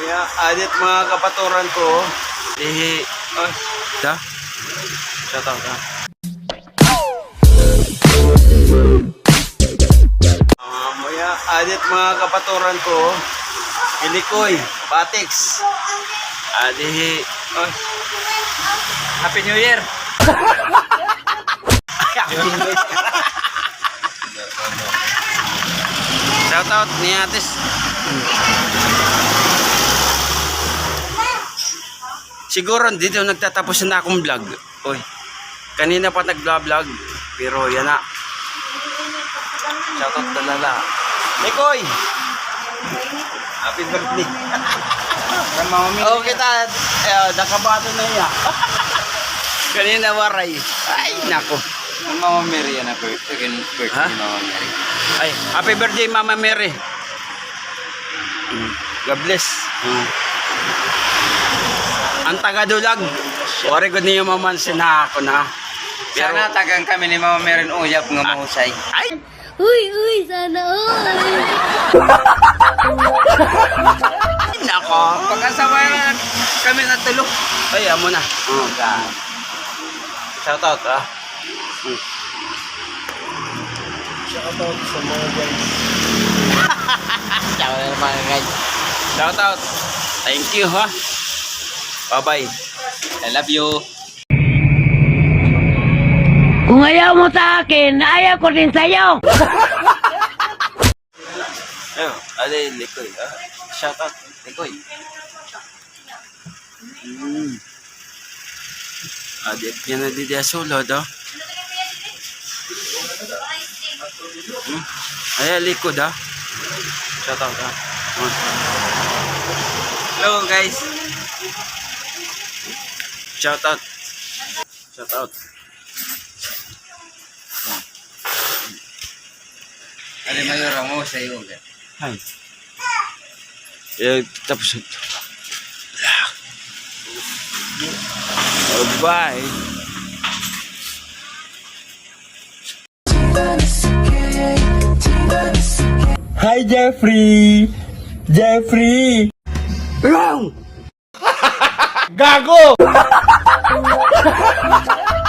Kaya adit mga kapaturan ko. Eh, oh, da. Shout out ha. Ah, Maya adit mga kapaturan ko. Ilikoy, Patix. Adi, oh. Happy New Year. Happy ni Atis. Siguro dito nagtatapos na akong vlog. Oy. Kanina pa nag-vlog pero yan na. Shout out talala. Nikoy. Happy birthday. Oh, kita eh, nakabato na iya. Kanina waray. Ay, nako. Mama Mary yan birthday, again, birthday Mama Mary. Ay, happy birthday Mama Mary. God bless. Mm. Ang taga-dulag. Wari ko niyo mamansin na ako na. Pero, Sana tagang kami ni Mama Mary ng uyap nga mahusay. ay, Uy, uy, sana all. nako. Pagkasama na kami na tulog. Ay, amo na. Oh, God. Shout out, ah. Mm. Shoutout sa mga guys. Shout out, mga guys. Shout out. Thank you, ha. Bye-bye. I love you. Kung ayaw mo sa akin, ayaw ko din sa'yo. Ayun, ali, likoy. Ah, shout out, likoy. Mm. Adit niya na di dia sulod, oh. Hmm. Ay, likod, ah. Shout out, ah. Hello, guys. Shout out. Shout out. Ano mayor ang mahusay yung Hi. Eh, tapos ito. Oh, bye. Hi Jeffrey! Jeffrey! Wrong! Gago!